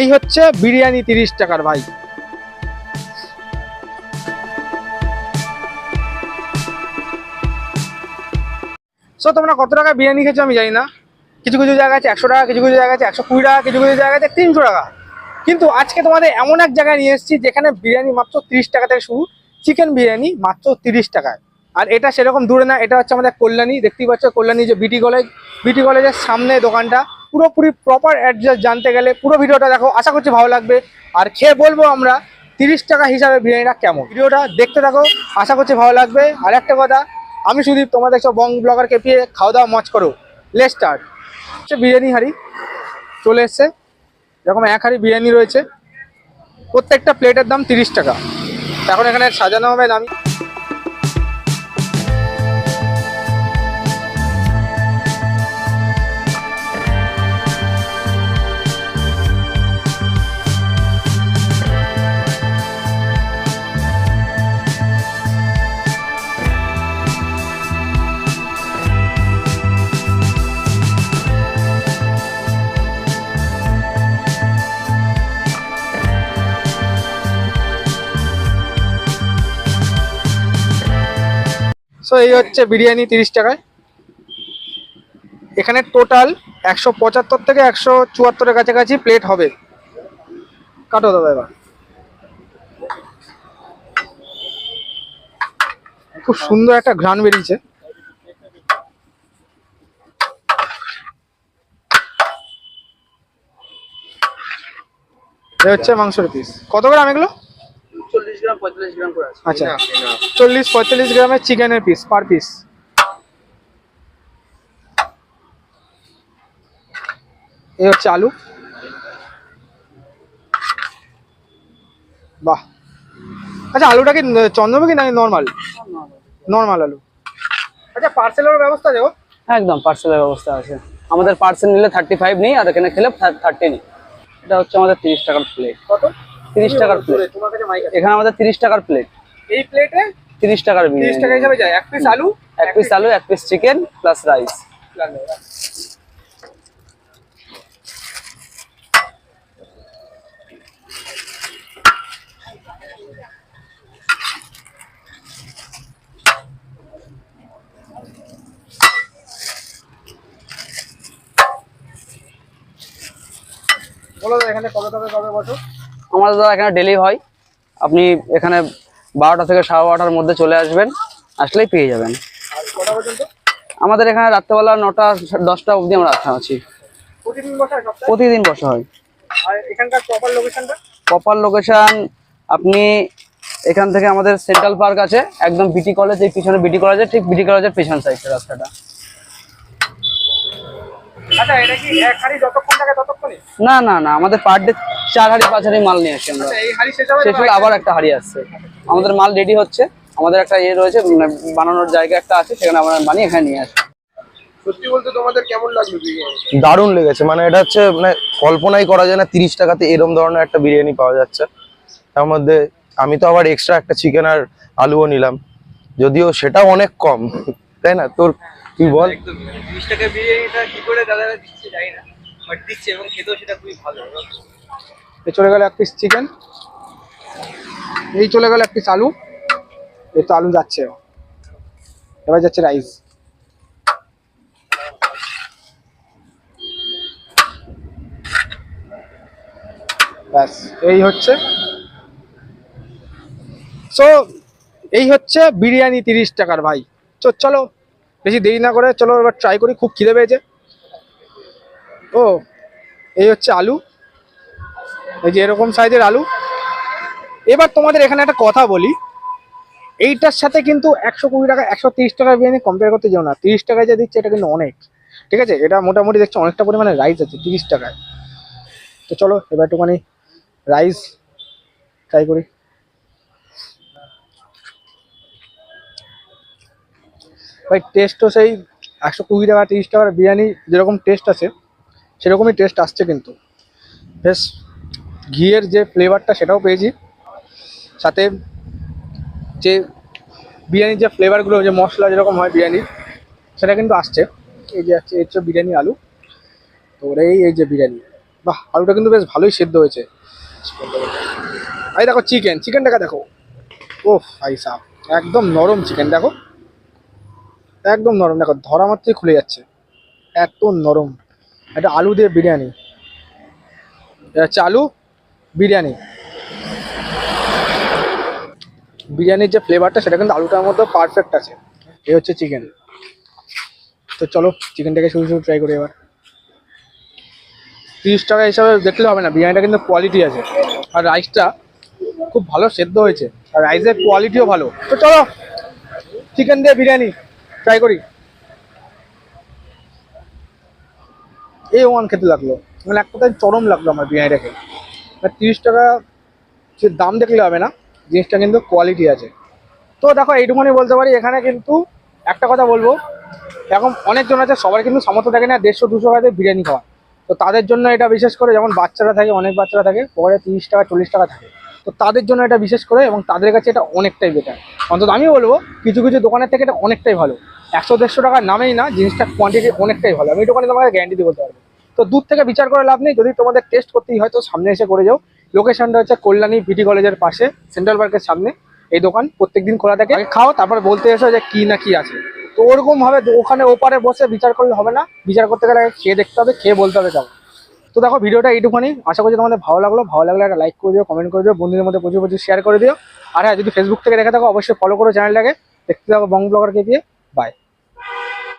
এই হচ্ছে বিরিয়ানি তিরিশ টাকার ভাই। সো তোমরা কত টাকা বিরিয়ানি খেয়েছো আমি জানি না। কিছু কিছু জায়গা আছে একশো টাকা, কিছু কিছু জায়গা আছে একশো কুড়ি টাকা, কিছু কিছু জায়গা আছে তিনশো টাকা। কিন্তু আজকে তোমাদের এমন এক জায়গায় নিয়ে এসেছি যেখানে বিরিয়ানি মাত্র তিরিশ টাকা থেকে শুরু, চিকেন বিরিয়ানি মাত্র তিরিশ টাকায়। আর এটা সেরকম দূরে না, এটা হচ্ছে আমাদের কল্যাণী, দেখতেই পাচ্ছ কল্যাণী যে বিটি কলেজ বিটি কলেজের সামনে দোকানটা। পুরোপুরি প্রপার অ্যাড্রেস জানতে গেলে পুরো ভিডিওটা দেখো, আশা করছি ভালো লাগবে। আর খেয়ে বলব আমরা, তিরিশ টাকা হিসাবে বিরিয়ানিটা কেমন? ভিডিওটা দেখতে থাকো, আশা করছি ভালো লাগবে। আর একটা কথা, আমি সুদীপ তোমরা দেখছ বং ব্লগারকে পেয়ে খাওয়া দাওয়া মজ করো। লে স্টার্ট হচ্ছে বিরিয়ানি হাঁড়ি, চলে এসছে। এরকম এক হাঁড়ি বিরিয়ানি রয়েছে। প্রত্যেকটা প্লেটের দাম তিরিশ টাকা। এখন এখানে সাজানো হবে না সো এই হচ্ছে বিরিয়ানি তিরিশ টাকায়। এখানে টোটাল একশো পঁচাত্তর থেকে একশো চুয়াত্তরের কাছাকাছি প্লেট হবে। কাটো দাদা এবার। খুব সুন্দর একটা ঘ্রাণ বেরিয়েছে। হচ্ছে মাংসের পিস কত গ্রাম এগুলো? চল্লিশ গ্রাম পঁয়তাল্লিশ গ্রাম করে আছে। আচ্ছা। চল্লিশ পঁয়তাল্লিশ গ্রামের চিকেনের পিস পার পিস এই হচ্ছে আলু। বাহ। আচ্ছা আলুটা কি ন- চন্দ্রমুখী নাকি নর্মাল নর্মাল আলু। আচ্ছা পার্সেলের ব্যবস্থা দেবো একদম পার্সেলের ব্যবস্থা আছে। আমাদের পার্সেল নিলে থার্টি ফাইভ নেই আর এখানে খেলে থার্টি নেই। এটা হচ্ছে আমাদের তিরিশ টাকার প্লেট কত? তিরিশ টাকার প্লেট এখানে আমাদের তিরিশ টাকার প্লেট এই প্লেটে তিরিশ টাকার তিরিশ টাকা হিসাবে যায়। এক পিস আলু এক পিস আলু এক পিস চিকেন প্লাস রাইস বলো এখানে কবে কবে কবে বসো আমাদের দ্বারা এখানে ডেলি হয়। আপনি এখানে বারোটা থেকে সাড়ে বারোটার মধ্যে চলে আসবেন আসলেই পেয়ে যাবেন। আমাদের এখানে রাত্রেবেলা নটা দশটা অবধি আমরা রাখা আছি। প্রতিদিন বসা হয়। প্রপার লোকেশন আপনি এখান থেকে আমাদের সেন্ট্রাল পার্ক আছে একদম বিটি কলেজ এই পিছনে বিটি কলেজের ঠিক বিটি কলেজের পিছন সাইডে রাস্তাটা। আচ্ছা এটা কি এক হাড়ি যতক্ষণ থাকে ততক্ষণই? না না না আমাদের পার ডে চার হাড়ি পাঁচ হাড়ি মাল নিয়ে আসি আমরা। আচ্ছা এই হাড়ি শেষ হবে শেষ হলে আবার একটা হাড়ি আসছে। আমাদের মাল রেডি হচ্ছে। আমাদের একটা ইয়ে রয়েছে মানে বানানোর জায়গা একটা আছে সেখানে আমরা বানিয়ে এখানে নিয়ে আসি সত্যি বলতে তোমাদের কেমন লাগল দারুণ লেগেছে। মানে এটা হচ্ছে মানে কল্পনাই করা যায় না তিরিশ টাকাতে এরম ধরনের একটা বিরিয়ানি পাওয়া যাচ্ছে। তার মধ্যে আমি তো আবার এক্সট্রা একটা চিকেন আর আলুও নিলাম। যদিও সেটাও অনেক কম তাই না? তোর তুই বল? তিরিশ টাকা বিরিয়ানিটা কি করে দাদারা দিচ্ছে জানি না বাট দিচ্ছে এবং খেতেও সেটা খুবই ভালো। এই চলে গেল এক পিস চিকেন এই চলে গেল এক পিস আলু। এই তো আলু যাচ্ছে। এবার যাচ্ছে রাইস ব্যাস এই হচ্ছে। সো এই হচ্ছে বিরিয়ানি তিরিশ টাকার ভাই। তো চলো বেশি দেরি না করে চলো এবার ট্রাই করি, খুব খিদে পেয়েছে। ও, এই হচ্ছে আলু। এই যে এরকম সাইজের আলু। এবার তোমাদের এখানে একটা কথা বলি। এইটার সাথে কিন্তু একশো কুড়ি টাকা, একশো তিরিশ টাকার বিরিয়ানি কম্পেয়ার করতে যাও না। তিরিশ টাকায় যা দিচ্ছে, এটা কিন্তু অনেক। ঠিক আছে? এটা মোটামুটি দেখছ, অনেকটা পরিমাণে রাইস আছে, তিরিশ টাকায়। তো চলো, এবার একটুখানি রাইস ট্রাই করি। ভাই টেস্টও সেই একশো কুড়ি টাকা, তিরিশ টাকার বিরিয়ানি যেরকম টেস্ট আছে, সেরকমই টেস্ট আসছে কিন্তু। বেশ, ঘিয়ের যে ফ্লেভারটা সেটাও পেয়েছি। সাথে যে বিরিয়ানির যে ফ্লেভারগুলো যে মশলা যেরকম হয় বিরিয়ানির, সেটা কিন্তু আসছে। এই যে আছে হচ্ছে বিরিয়ানি আলু। তো এই এই যে বিরিয়ানি, বাহ, আলুটা কিন্তু বেশ ভালোই সেদ্ধ হয়েছে। এই দেখো চিকেন চিকেনটাকে দেখো। ও ভাই সাহ একদম নরম চিকেন দেখো। একদম নরম। দেখো, ধরা মাত্রই খুলে যাচ্ছে। এত নরম। এটা আলু দিয়ে বিরিয়ানি। এটা হচ্ছে আলু, বিরিয়ানি। বিরিয়ানির যে ফ্লেভারটা সেটা কিন্তু আলুটার মধ্যে পারফেক্ট আছে। এই হচ্ছে চিকেন তো চলো চিকেনটাকে শুরু শুরু ট্রাই করি এবার। তিরিশ টাকা হিসাবে দেখলে হবে না, বিরিয়ানিটা কিন্তু কোয়ালিটি আছে। আর রাইসটা খুব ভালো সেদ্ধ হয়েছে। আর রাইসের কোয়ালিটিও ভালো। তো চলো চিকেন দিয়ে বিরিয়ানি। ট্রাই করি। এই ওয়ান খেতে লাগল। মানে এক কথায় চরম লাগল আমার বিরিয়ানিটা খেয়ে আর তিরিশ টাকা সে দাম দেখলে হবে না, জিনিসটা কিন্তু কোয়ালিটি আছে। তো দেখো, এইটুকুনি বলতে পারি, এখানে কিন্তু একটা কথা বলব। এখন অনেকজন আছে, সবার কিন্তু সামর্থ্য থাকে না দেড়শো, দুশো টাকাতে বিরিয়ানি খাওয়া তো তাদের জন্য এটা বিশেষ করে, যেমন বাচ্চারা থাকে, অনেক বাচ্চারা থাকে, পরে তিরিশ টাকা, চল্লিশ টাকা থাকে। তো তাদের জন্য এটা বিশেষ করে, এবং তাদের কাছে এটা অনেকটাই বেটার অন্তত আমি বলব, কিছু কিছু দোকানের থেকে এটা অনেকটাই ভালো। একশো দেড়শো টাকার নামেই না জিনিসটা কোয়ান্টিটি অনেকটাই ভালো। আমি দোকানে তোমাকে গ্যারান্টি দিয়ে বলতে পারব তো দূর থেকে বিচার করে লাভ নেই যদি তোমাদের টেস্ট করতেই হয় তো সামনে এসে করে যাও। লোকেশনটা হচ্ছে কল্যাণী বিটি কলেজের পাশে সেন্ট্রাল পার্কের সামনে এই দোকান প্রত্যেকদিন খোলা থাকে। আগে খাও তারপর বলতে এসো যে কি না কি আছে। তো ওরকম ভাবে ওখানে ওপারে বসে বিচার করলে হবে না। বিচার করতে গেলে খেয়ে দেখতে হবে খেয়ে বলতে হবে কেমন তো দেখো ভিডিওটা এইটুখানি। আশা করছি তোমাদের ভালো লাগল। ভালো লাগলে একটা লাইক করে দিও কমেন্ট করে দিও বন্ধুদের মধ্যে প্রচুর প্রচুর শেয়ার করে দিও। আর হ্যাঁ যদি ফেসবুক থেকে দেখে থাকো অবশ্যই ফলো করো চ্যানেলটাকে দেখতে থাকো বং ব্লগার কেপিয়ে বাই